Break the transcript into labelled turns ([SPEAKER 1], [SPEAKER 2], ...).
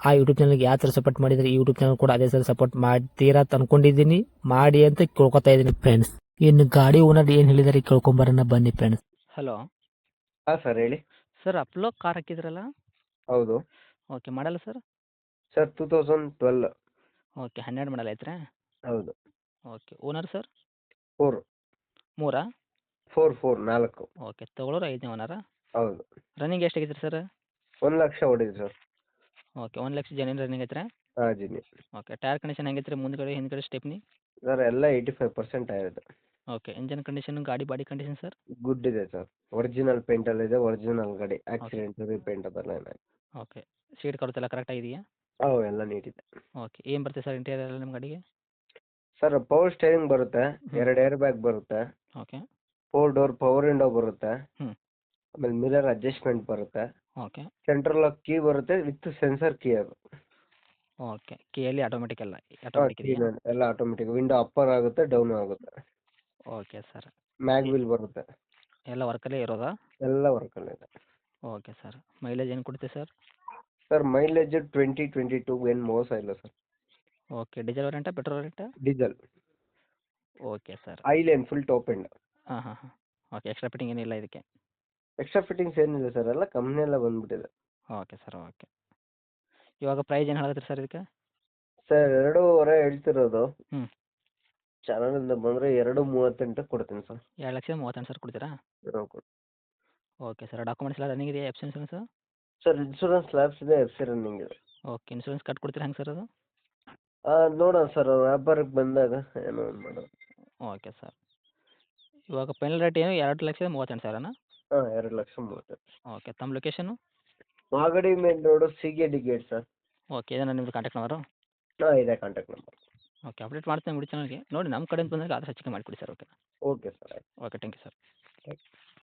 [SPEAKER 1] ಆ ಯೂಟ್ಯೂಬ್ ಚಾನಲ್ಗೆ ಯಾವ ಥರ ಸಪೋರ್ಟ್ ಮಾಡಿದರೆ ಈ ಯೂಟ್ಯೂಬ್ ಚಾನಲ್ ಕೂಡ ಅದೇ ಥರ ಸಪೋರ್ಟ್ ಮಾಡ್ತೀರಾ ಅಂತ ಅನ್ಕೊಂಡಿದ್ದೀನಿ. ಮಾಡಿ ಅಂತ ಕೇಳ್ಕೊತಾ ಇದ್ದೀನಿ ಫ್ರೆಂಡ್ಸ್ ಇನ್ನು ಗಾಡಿ ಓನರ್ ಏನು ಹೇಳಿದಾರೆ ಕೇಳ್ಕೊಂಬರೋಣ ಬನ್ನಿ ಫ್ರೆಂಡ್ಸ್ ಹಲೋ
[SPEAKER 2] ಹಾಂ ಸರ್ ಹೇಳಿ.
[SPEAKER 1] ಸರ್ ಅಪ್ಲೋ ಕಾರ್ ಹಾಕಿದ್ರಲ್ಲ?
[SPEAKER 2] ಹೌದು.
[SPEAKER 1] ಓಕೆ ಮಾಡಲ್ಲ sir
[SPEAKER 2] sir two thousand twelve
[SPEAKER 1] okay ಹನ್ನೆರಡು ಮಾಡಲ್ಲ ಐತ್ರ
[SPEAKER 2] ಹೌದು.
[SPEAKER 1] ಓಕೆ ಓನರ್ ಸರ್
[SPEAKER 2] ಫೋರ್
[SPEAKER 1] ಮೂರಾ?
[SPEAKER 2] ಫೋರ್ ಫೋರ್ ನಾಲ್ಕು.
[SPEAKER 1] ಓಕೆ ತೊಗೊಳೋರು ಐದನೇ ಓನರಾ
[SPEAKER 2] ಹೌದು.
[SPEAKER 1] ರನ್ನಿಂಗ್ ಎಷ್ಟಾಗಿದ್ರಿ ಸರ್
[SPEAKER 2] ಒಂದು ಲಕ್ಷ ಹೊಡಿದ್ರಿ ಸರ್
[SPEAKER 1] ಓಕೆ ಒಂದು ಲಕ್ಷ ಜನ ರನ್ನಿಂಗ್ ಐತ್ರಾ?
[SPEAKER 2] ಹಾಂ ಜಿನಿ
[SPEAKER 1] ಓಕೆ ಟೈರ್ ಕಂಡೀಷನ್ ಹೆಂಗೈತ್ರಿ ಮುಂದ್ಗಡೆ ಹಿಂದ್ಗಡೆ ಸ್ಟೆಪ್ನಿ
[SPEAKER 2] ಸರ್ ಎಲ್ಲ ಏಯ್ಟಿ ಫೈವ್ ಪರ್ಸೆಂಟ್ ಆಗಿದೆ
[SPEAKER 1] ಓಕೆ ಇಂಜನ್ ಕಂಡೀಷನ್ ಗಾಡಿ ಬಾಡಿ ಕಂಡೀಷನ್ ಸರ್
[SPEAKER 2] ಗುಡ್ ಇದೆ ಸರ್ ಒರಿಜಿನಲ್ ಪೇಂಟಲ್ಲಿದೆ ಒರಿಜಿನಲ್ ಗಾಡಿ. ಆಕ್ಸಿಡೆಂಟ್ ರೀಪೇಂಟ್ ಅದೆಲ್ಲ
[SPEAKER 1] ಓಕೆ ಸೀಟ್ ಕವರ್ಸ್ ಎಲ್ಲ ಕರೆಕ್ಟ್ ಆಗಿದೆಯಾ?
[SPEAKER 2] ಅವು ಎಲ್ಲ ನೀಟ್ ಇದೆ.
[SPEAKER 1] ಓಕೆ ಏನು ಬರುತ್ತೆ ಸರ್ ಇಂಟೀರಿಯರ್ ಎಲ್ಲ ನಿಮ್ಮ ಗಾಡಿಗೆ?
[SPEAKER 2] ಸರ್ ಪವರ್ ಸ್ಟೇರಿಂಗ್ ಬರುತ್ತೆ ಎರಡು ಏರ್ ಬ್ಯಾಗ್ ಬರುತ್ತೆ.
[SPEAKER 1] Okay.
[SPEAKER 2] Four door power window ಬರುತ್ತೆ.
[SPEAKER 1] ಹ್ಮ್.
[SPEAKER 2] ಆಮೇಲೆ ಮಿರರ್ ಅಡ್ಜಸ್ಟ್ಮೆಂಟ್ ಬರುತ್ತೆ.
[SPEAKER 1] ಓಕೆ
[SPEAKER 2] ಸೆಂಟ್ರಲ್ ಲಾಕ್ ಕೀ ಬರುತ್ತೆ ವಿತ್ ಸೆನ್ಸರ್ ಕೀ ಅದು.
[SPEAKER 1] ಓಕೆ ಕೀಯಲ್ಲಿ ಆಟೋಮೆಟಿಕ್ ಎಲ್ಲ ಆಟೋಮೆಟಿಕ್ ಇದೆಯಾ?
[SPEAKER 2] ಎಲ್ಲ ಆಟೋಮೆಟಿಕ್ ವಿಂಡೋ ಅಪ್ಪರ್ ಆಗುತ್ತೆ ಡೌನ್ ಆಗುತ್ತೆ.
[SPEAKER 1] ಓಕೆ ಸರ್
[SPEAKER 2] ಮ್ಯಾಗ್ ವೀಲ್ ಬರುತ್ತೆ.
[SPEAKER 1] ಎಲ್ಲ ವರ್ಕಲ್ಲೇ ಇರೋದಾ?
[SPEAKER 2] ಎಲ್ಲ ವರ್ಕಲ್ಲಿ ಇದೆ.
[SPEAKER 1] ಓಕೆ ಸರ್ ಮೈಲೇಜ್ ಏನು ಕೊಡುತ್ತೆ sir
[SPEAKER 2] sir mileage twenty twenty two ಏನು ಮೋಸ ಇಲ್ಲ ಸರ್
[SPEAKER 1] ಓಕೆ ಡೀಸೆಲ್ ವೇರಿಯಂಟಾ petrol ವೇರಿಯಂಟಾ
[SPEAKER 2] diesel
[SPEAKER 1] okay sir
[SPEAKER 2] I line full top end
[SPEAKER 1] ಹಾಂ ಹಾಂ ಹಾಂ. ಓಕೆ ಎಕ್ಸ್ಟ್ರಾ ಫಿಟ್ಟಿಂಗ್ ಏನಿಲ್ಲ ಇದಕ್ಕೆ.
[SPEAKER 2] ಎಕ್ಸ್ಟ್ರಾ ಫಿಟ್ಟಿಂಗ್ಸ್ ಏನಿಲ್ಲ ಸರ್ ಎಲ್ಲ ಕಂಪ್ನಿ ಎಲ್ಲ ಬಂದ್ಬಿಟ್ಟಿದೆ.
[SPEAKER 1] ಓಕೆ ಸರ್ ಓಕೆ ಇವಾಗ ಪ್ರೈಸ್ ಏನು ಹೇಳತ್ತೀರಿ ಸರ್ ಇದಕ್ಕೆ?
[SPEAKER 2] ಸರ್ ಎರಡೂವರೆ ಹೇಳ್ತಿರೋದು.
[SPEAKER 1] ಹ್ಮ್.
[SPEAKER 2] ಇಂದ ಬಂದರೆ ಎರಡು ಮೂವತ್ತೆಂಟು ಕೊಡ್ತೀನಿ ಸರ್
[SPEAKER 1] ಎರಡು ಲಕ್ಷ ಮೂವತ್ತೆಂಟು ಸಾವಿರ ಕೊಡ್ತೀರಾ? ಓಕೆ ಸರ್ ಡಾಕ್ಯುಮೆಂಟ್ಸ್ ಎಲ್ಲ ರನ್ನಿಂಗ್ ಇದೆಯಾ F insurance
[SPEAKER 2] sir insurance labs ಇದೆ ಎಫ್ ಸಿ ರನ್ನಿಂಗ್ ಇದೆ.
[SPEAKER 1] ಓಕೆ ಇನ್ಸೂರೆನ್ಸ್ ಕಟ್ ಕೊಡ್ತೀರಾ ಹೆಂಗೆ ಸರ್ ಅದು?
[SPEAKER 2] ಹಾಂ ನೋಡೋಣ ಸರ್ ವ್ಯಾಪಾರಕ್ಕೆ ಬಂದಾಗ ಏನೋ ಒಂದು ಮಾಡೋಣ.
[SPEAKER 1] ಓಕೆ ಸರ್ ಇವಾಗ ಫೈನಲ್ ರೇಟ್ ಏನು ಎರಡು ಲಕ್ಷದ ಮೂವತ್ತೆಂಟು ಸಾವಿರನಾ?
[SPEAKER 2] ಹಾಂ ಎರಡು ಲಕ್ಷ ಮೂವತ್ತು.
[SPEAKER 1] ಓಕೆ ತಮ್ಮ ಲೊಕೇಶನು
[SPEAKER 2] ಮಾಗಡಿ ಮೇನ್ ರೋಡ್ ಸಿಗೇಡಿ ಗೇಟ್ ಸರ್
[SPEAKER 1] ಓಕೆ ಇದನ್ನ ನಿಮ್ಮದು ಕಾಂಟ್ಯಾಕ್ಟ್ ನಂಬರು
[SPEAKER 2] ಹಾಂ ಇದೆ ಕಾಂಟ್ಯಾಕ್ಟ್ ನಂಬರ್
[SPEAKER 1] ಓಕೆ ಅಪ್ಡೇಟ್ ಮಾಡ್ತೀನಿ ಬಿಡಿ ಚಾನಲ್ಗೆ ನೋಡಿ ನಮ್ಮ ಕಡೆಯಿಂದ ಬಂದಾಗ ಆದಷ್ಟು ಹೆಚ್ಚಿಗೆ ಮಾಡಿಕೊಡಿ ಸರ್ ಓಕೆ
[SPEAKER 2] ಓಕೆ ಸರ್ ಆಯ್ತು.
[SPEAKER 1] Okay thank you sir